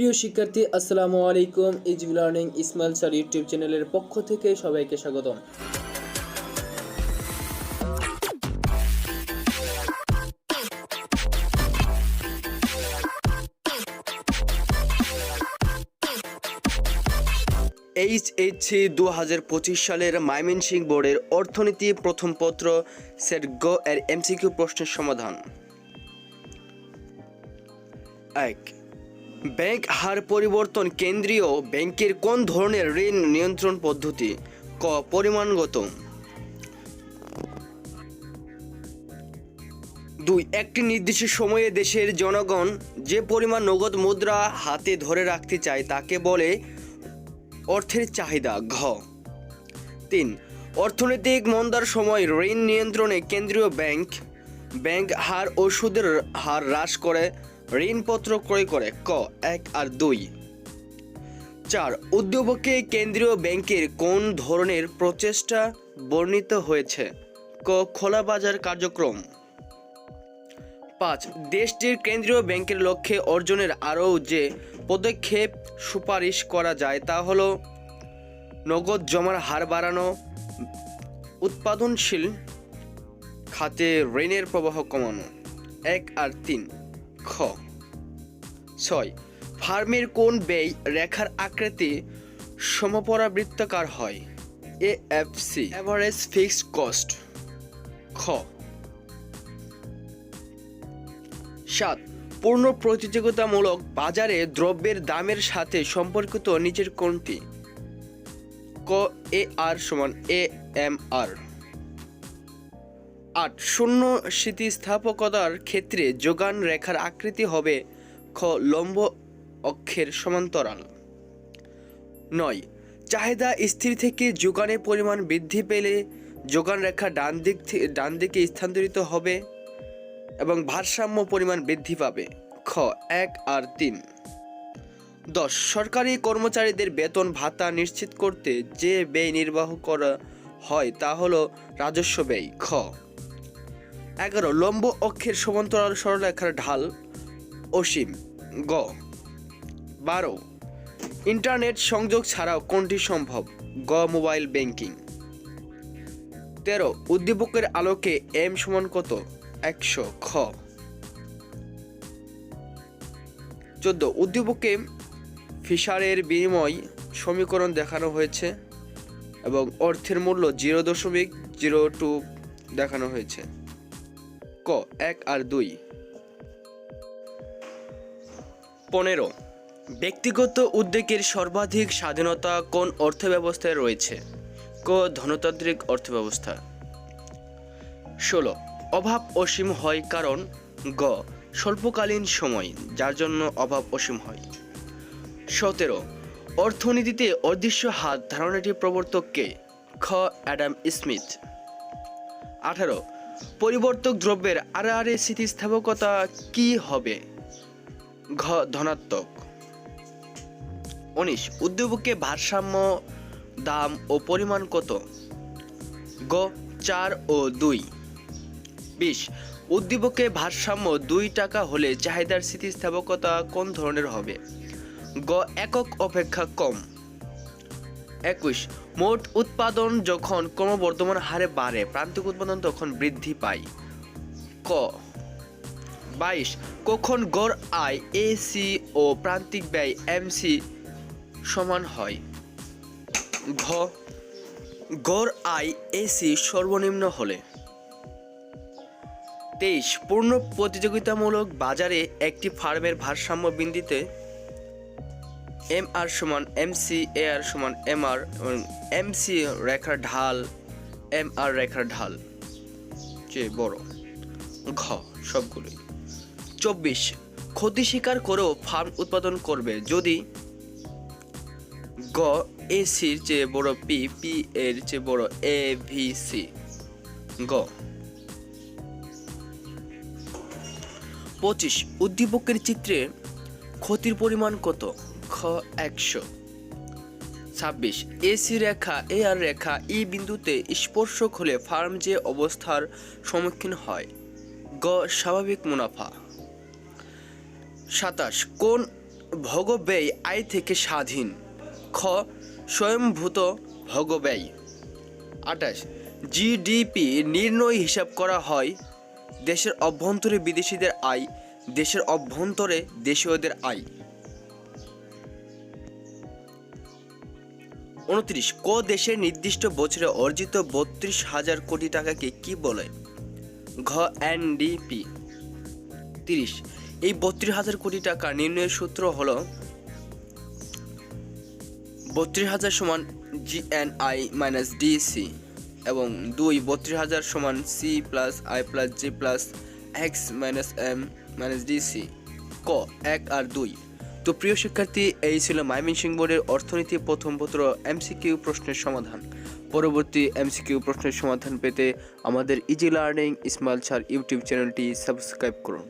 প্রিয় শিক্ষার্থী, আসসালামু আলাইকুম। EGB learning Ismail sir YouTube চ্যানেলের পক্ষ থেকে সবাইকে স্বাগতম। এইচসি দু হাজার পঁচিশ সালের ময়মনসিংহ বোর্ডের অর্থনীতি প্রথম পত্র, সেট গ এর এমসিকিউ প্রশ্নের সমাধান। এক ব্যাংক হার পরিবর্তন কেন্দ্রীয় ব্যাংকের কোন ধরনের ঋণ নিয়ন্ত্রণ পদ্ধতি? ক, পরিমাণগত। দুই, একটি নির্দিষ্ট সময়ে দেশের জনগণ যে পরিমাণ নগদ মুদ্রা হাতে ধরে রাখতে চায় তাকে বলে অর্থের চাহিদা, ঘ। তিন, অর্থনৈতিক মন্দার সময় ঋণ নিয়ন্ত্রণে কেন্দ্রীয় ব্যাংক ব্যাংক হার ও সুদের হার হ্রাস করে ঋণপত্র ক্রয় করে ক, এক আর দুই। চার, উদ্যোগকে কেন্দ্রীয় ব্যাংকের কোন ধরনের প্রচেষ্টা বর্ণিত হয়েছে? ক, খোলা বাজার কার্যক্রম। পাঁচ, দেশটির কেন্দ্রীয় ব্যাংকের লক্ষ্যে অর্জনের আরও যে পদক্ষেপ সুপারিশ করা যায় তা হল, নগদ জমার হার বাড়ানো, উৎপাদনশীল খাতে ঋণের প্রবাহ কমানো। এক আর তিন খ। ছয়, ফার্মের কোন ব্যয় রেখার আকৃতি সমপরাবৃত্তাকার হয়? A F C average fixed cost খ। সাত, পূর্ণ প্রতিযোগিতামূলক বাজারে দ্রব্যের দামের সাথে সম্পর্কিত নিচের কোনটি? ক এ আর সমান এ এম আর আট শূন্য স্থিতিস্থাপকতার ক্ষেত্রে যোগান রেখার আকৃতি হবে খ লম্ব অক্ষের সমান্তরাল। নয়, চাহিদা স্থির থেকে যোগানের পরিমাণ বৃদ্ধি পেলে যোগান রেখা ডান দিক ডান দিকে স্থানান্তরিত হবে এবং ভারসাম্য পরিমাণ বৃদ্ধি পাবে। খ, এক আর তিন। দশ, সরকারি কর্মচারীদের বেতন ভাতা নিশ্চিত করতে যে ব্যয় নির্বাহ করা হয় তা হলো রাজস্ব ব্যয়। খ এগারো, লম্ব অক্ষের সমান্তরাল সরলরেখার ঢাল অসীম, গ। বারো, ইন্টারনেট সংযোগ ছাড়াও কোনটি সম্ভব? গ, মোবাইল ব্যাংকিং। তেরো, উদ্দীপকের আলোকে এম সমান কত? একশো, খ। চোদ্দ, উদ্দীপকে ফিশারের বিনিময় সমীকরণ দেখানো হয়েছে এবং অর্থের মূল্য জিরো দশমিক জিরো টু দেখানো হয়েছে। এক আর দুই। পনেরো, ব্যক্তিগত উদ্যোগের সর্বাধিক স্বাধীনতা কোন অর্থব্যবস্থায় রয়েছে? ক, ধনতান্ত্রিক অর্থব্যবস্থা। ষোলো, অভাব অসীম হয় কারণ গ, স্বল্পকালীন সময়, যার জন্য অভাব অসীম হয়। সতেরো, অর্থনীতিতে অদৃশ্য হাত, ধারণাটি প্রবর্তক কে? খ, অ্যাডাম স্মিথ। আঠারো পরিবর্তক দ্রব্যের আর আড়াআড়ি স্থিতিস্থাপকতা কি হবে? ঘ, ধনাত্মক। উনিশ উদ্যোগকে ভারসাম্য, দাম ও পরিমাণ কত? গ, চার ও দুই। বিশ উদ্দীপকে ভারসাম্য দুই টাকা হলে চাহিদার স্থিতিস্থাপকতা কোন ধরনের হবে? গ, একক অপেক্ষা কম। একুশ। মোট উৎপাদন যখন ক্রমবর্ধমান হারে বাড়ে, প্রান্তিক উৎপাদন তখন বৃদ্ধি পায়। ক। বাইশ। কখন গড় আয় এসি ও প্রান্তিক ব্যয় এমসি সমান হয়? ঘ। গড় আয় এসি সর্বনিম্ন হলে। তেইশ। পূর্ণ প্রতিযোগিতামূলক বাজারে একটি ফার্মের ভারসাম্য বিন্দিতে এম আর সমান এম সি এ আর সমান এম আর এম সি রেখার ঢাল এম আর রেখার ঢাল। যে বড়। ঘ, সবগুলোই। চব্বিশ, ক্ষতি স্বীকার করেও ফার্ম উৎপাদন করবে যদি গ এ সির চেয়ে বড় পি পি এর চেয়ে বড় এ ভি সি গ। পঁচিশ, উদ্দীপকের চিত্রে ক্ষতির পরিমাণ কত? খ একশো। ছাব্বিশ এসি রেখা, এ আর রেখা, ই বিন্দুতে স্পর্শক হলে ফার্ম যে অবস্থার সম্মুখীন হয়, গ, স্বাভাবিক মুনাফা। সাতাশ, কোন ভোগব্যয় আয় থেকে স্বাধীন? খ স্বয়ংভূত ভোগব্যয় আঠাশ জিডিপি নির্ণয় হিসাব করা হয়, দেশের অভ্যন্তরে বিদেশিদের আয়, দেশের অভ্যন্তরে দেশীয়দের আয়। উনত্রিশ, ক দেশের নির্দিষ্ট বছরে অর্জিত বত্রিশ হাজার কোটি টাকাকে কি বলে? ঘ এনডিপি তিরিশ, এই বত্রিশ হাজার কোটি টাকা নির্ণয়ের সূত্র হলো বত্রিশ হাজার সমান জিএনআই মাইনাস ডিসি এবং দুই, বত্রিশ হাজার সমান C plus I plus G plus X minus M minus DC ক, এক আর দুই। তো প্রিয় শিক্ষার্থী, এই ছিল ময়মনসিংহ বোর্ডের অর্থনীতি প্রথম পত্র এমসিকিউ প্রশ্নের সমাধান। পরবর্তী এমসিকিউ প্রশ্নের সমাধান পেতে আমাদের ইজি লার্নিং ইসমাইল ছাড় ইউটিউব চ্যানেলটি সাবস্ক্রাইব করুন।